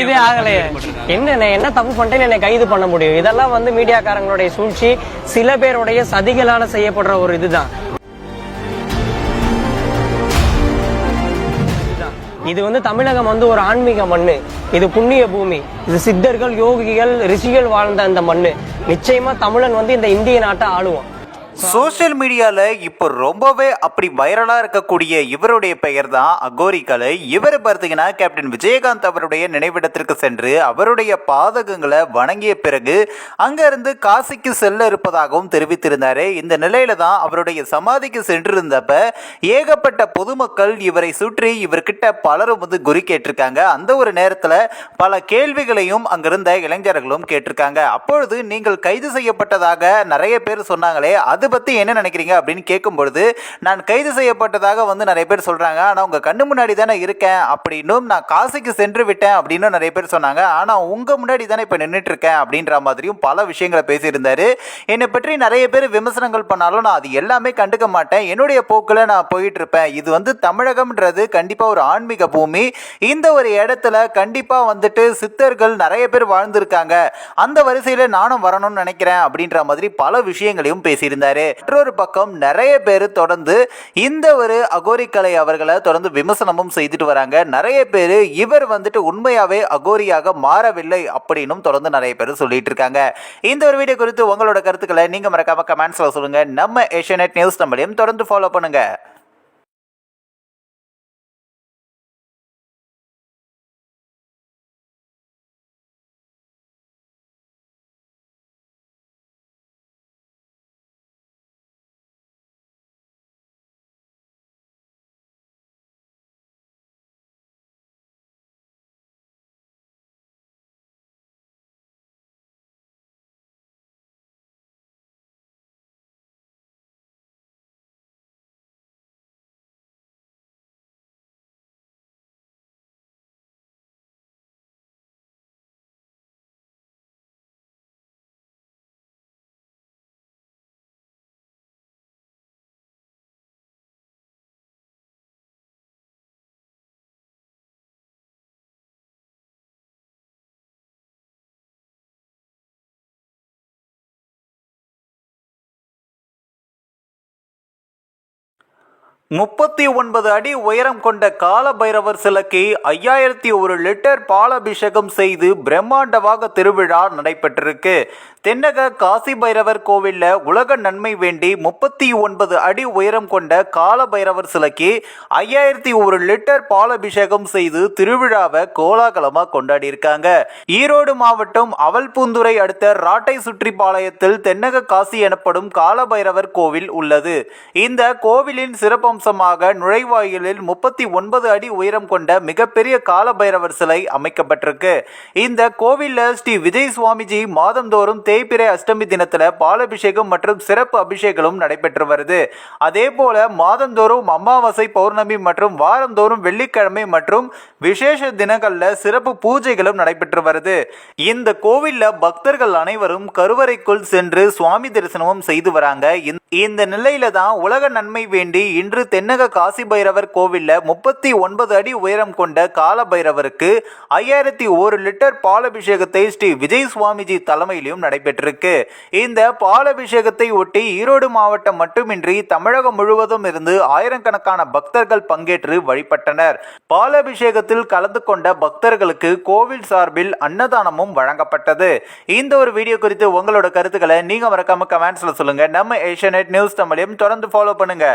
இதே ஆகலையே. என்ன என்ன தப்பு பண்ணிட்டேன்னு என்னை கைது பண்ண முடியும்? இதெல்லாம் வந்து மீடியாக்காரங்களுடைய சூழ்ச்சி சில பேருடைய சதிகளால செய்யப்படுற ஒரு இதுதான். இது வந்து தமிழகம் வந்து ஒரு ஆன்மீக மண்ணு. இது புண்ணிய பூமி. இது சித்தர்கள் யோகிகள் ரிஷிகள் வாழ்ந்த அந்த மண்ணு. நிச்சயமா தமிழன் வந்து இந்த இந்திய நாட்டை ஆளுவான். சோஷியல் மீடியால இப்போ ரொம்பவே அப்படி வைரலா இருக்கக்கூடிய இவருடைய பெயர் தான் அகோரிக்கலை இவர் பார்த்தீங்கன்னா கேப்டன் விஜயகாந்த் அவருடைய நினைவிடத்திற்கு சென்று அவருடைய பாதகங்களை வணங்கிய பிறகு அங்கிருந்து காசிக்கு செல்ல இருப்பதாகவும் தெரிவித்திருந்தாரு. இந்த நிலையில தான் அவருடைய சமாதிக்கு சென்றிருந்தப்ப ஏகப்பட்ட பொதுமக்கள் இவரை சுற்றி இவர்கிட்ட பலரும் வந்து குறி கேட்டிருக்காங்க. அந்த ஒரு நேரத்துல பல கேள்விகளையும் அங்கிருந்த இளைஞர்களும் கேட்டிருக்காங்க. அப்பொழுது நீங்கள் கைது செய்யப்பட்டதாக நிறைய பேர் சொன்னாங்களே அது பத்தி என்ன நினைக்கிறீங்க அப்படின்னு கேட்கும் பொழுது நான் கைது செய்யப்பட்டதாக வந்து நிறைய பேர் சொல்றாங்க. ஆனா உங்க கண்ணு முன்னாடி தானே இருக்கேன் அப்படின்னும் நான் காசிக்கு சென்று விட்டேன் அப்படின்னு நிறைய பேர் சொன்னாங்க. ஆனா உங்க முன்னாடி தானே இப்ப நின்றுட்டு இருக்கேன் அப்படின்ற மாதிரியும் பல விஷயங்களை பேசியிருந்தாரு. என்னை பற்றி நிறைய பேர் விமர்சனங்கள் பண்ணாலும் நான் அது எல்லாமே கண்டுக்க மாட்டேன். என்னுடைய போக்குல நான் போயிட்டு இருப்பேன் இது வந்து தமிழகம்ன்றது கண்டிப்பா ஒரு ஆன்மீக பூமி. இந்த ஒரு இடத்துல கண்டிப்பா வந்துட்டு சித்தர்கள் நிறைய பேர் வாழ்ந்திருக்காங்க. அந்த வரிசையில நானும் வரணும்னு நினைக்கிறேன் அப்படின்ற மாதிரி பல விஷயங்களையும் பேசியிருந்தாரு. மற்றொரு பக்கம் நிறைய பேர் தொடர்ந்து இந்த ஒரு அகோரிக்கலை அவர்களை தொடர்ந்து விமர்சனமும் செய்துட்டு வராங்க. நிறைய பேர் இவர் வந்துட்டு உண்மையாவே அகோரியாக மாறவில்லை அப்படின்னும் தொடர்ந்து நிறைய பேர் சொல்லிட்டு இருக்காங்க. இந்த ஒரு வீடியோ குறித்து உங்களோட கருத்துக்களை நீங்க மறக்காம கமெண்ட்ஸ்ல சொல்லுங்க. நம்ம ஏஷியநெட் நியூஸ் நம்மளையும் தொடர்ந்து ஃபாலோ பண்ணுங்க. முப்பத்தி ஒன்பது அடி உயரம் கொண்ட கால பைரவர் சிலைக்கு ஐயாயிரத்தி ஒரு லிட்டர் பாலாபிஷேகம் செய்து பிரம்மாண்டமாக திருவிழா நடைபெற்றிருக்கு. தென்னக காசி பைரவர் கோவில்ல உலக நன்மை வேண்டி முப்பத்தி ஒன்பது அடி உயரம் கொண்ட கால பைரவர் சிலைக்கு ஐயாயிரத்தி ஒரு லிட்டர் பாலாபிஷேகம் செய்து திருவிழாவை கோலாகலமாக கொண்டாடியிருக்காங்க. ஈரோடு மாவட்டம் அவல்பூந்துரை அடுத்த ராட்டை சுற்றிப்பாளையத்தில் தென்னக காசி எனப்படும் கால பைரவர் கோவில் உள்ளது. இந்த கோவிலின் சிறப்பம்சமாக நுழைவாயிலில் முப்பத்தி ஒன்பது அடி உயரம் கொண்ட மிகப்பெரிய காலபைரவர் சிலை அமைக்கப்பட்டிருக்கு. இந்த கோவிலில் ஸ்ரீ விஜய் சுவாமிஜி மாதந்தோறும் தேய்பிறை அஷ்டமி தினத்தில் பாலபிஷேகம் மற்றும் சிறப்பு அபிஷேகங்களும் நடைபெற்று வருது. அதே போல மாதந்தோறும் அமாவாசை பௌர்ணமி மற்றும் வாரந்தோறும் வெள்ளிக்கிழமை மற்றும் விசேஷ தினங்களில் சிறப்பு பூஜைகளும் நடைபெற்று வருது. இந்த கோவிலில் பக்தர்கள் அனைவரும் கருவறைக்குள் சென்று சுவாமி தரிசனமும் செய்து வராங்க. இந்த நிலையில தான் உலக நன்மை வேண்டி இன்று தென்னக காசி பைரவர் கோவில்ல முப்பத்தி ஒன்பது அடி உயரம் கொண்ட கால பைரவருக்கு ஐயாயிரத்தி ஒரு லிட்டர் பாலபிஷேகத்தை ஸ்ரீ விஜய் சுவாமிஜி தலைமையிலும் நடைபெற்றிருக்கு. இந்த பாலபிஷேகத்தை ஒட்டி ஈரோடு மாவட்டம் மட்டுமின்றி தமிழகம் முழுவதும் இருந்து ஆயிரக்கணக்கான பக்தர்கள் பங்கேற்று வழிபட்டனர். பாலபிஷேகத்தில் கலந்து கொண்ட பக்தர்களுக்கு கோவில் சார்பில் அன்னதானமும் வழங்கப்பட்டது. இந்த ஒரு வீடியோ குறித்து உங்களோட கருத்துக்களை நீங்க மறக்காம கமெண்ட்ஸ்ல சொல்லுங்க. நம்ம ஏஷியநெட் நியூஸ் தமிழையும் தொடர்ந்து ஃபாலோ பண்ணுங்க.